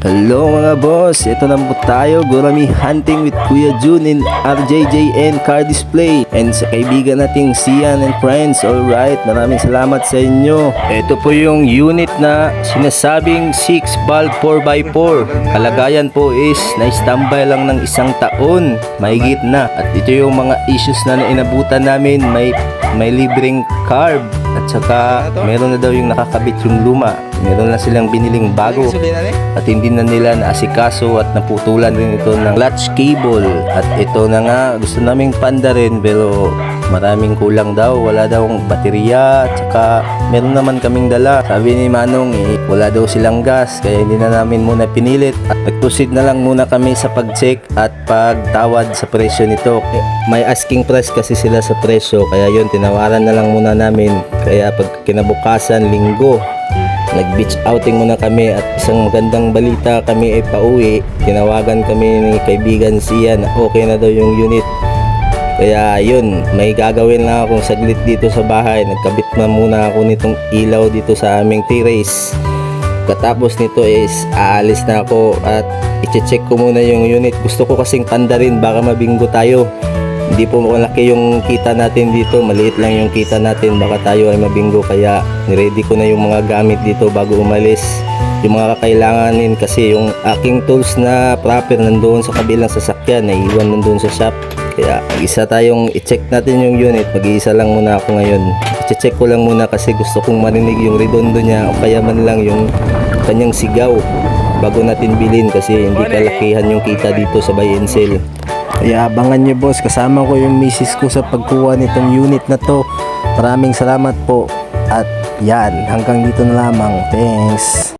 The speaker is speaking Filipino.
Hello mga boss, ito na po tayo, Gurami Hunting with Kuya Jun in RJJN Car Display. And sa kaibigan nating Sian and Friends, alright, maraming salamat sa inyo. Ito po yung unit na sinasabing 6 valve 4x4. Kalagayan po is na-standby lang ng isang taon, mahigit na. At ito yung mga issues na inabutan namin, may, may libreng carb at saka meron na daw yung nakakabit yung luma. Meron na silang biniling bago. At hindi na nila naasikaso at naputulan rin ito ng latch cable. At ito na nga gusto naming panda rin pero maraming kulang daw wala daw baterya at saka meron naman kaming dala. Sabi ni Manong eh, wala daw silang gas kaya hindi na namin muna pinilit. At nagproceed na lang muna kami sa pag-check at pagtawad sa presyo nito. Eh, may asking price kasi sila sa presyo kaya yun tinawaran na lang muna namin. Kaya pag kinabukasan linggo nag-beach outing muna kami. At isang magandang balita kami ay pauwi. Tinawagan kami ni kaibigan siya na okay na daw yung unit. Kaya yun, may gagawin lang akong saglit dito sa bahay. Nagkabit na muna ako nitong ilaw dito sa aming terrace. Katapos nito is aalis na ako at i-check ko muna yung unit. Gusto ko kasing panda rin, baka mabinggo tayo. Hindi po malaki yung kita natin dito, maliit lang yung kita natin, baka tayo ay mabinggo kaya niready ko na yung mga gamit dito bago umalis. Yung mga kakailanganin kasi yung aking tools na proper nandoon sa kabilang sasakyan, naiiwan nandoon sa shop. Kaya isa tayong i-check natin yung unit, mag-iisa lang muna ako ngayon. I-check ko lang muna kasi gusto kong marinig yung redondo niya o kaya man lang yung kanyang sigaw bago natin bilhin kasi hindi kalakihan yung kita dito sa buy and sell. Kaya abangan nyo boss, kasama ko yung misis ko sa pagkuha nitong unit na to. Maraming salamat po. At yan, hanggang dito na lamang. Thanks.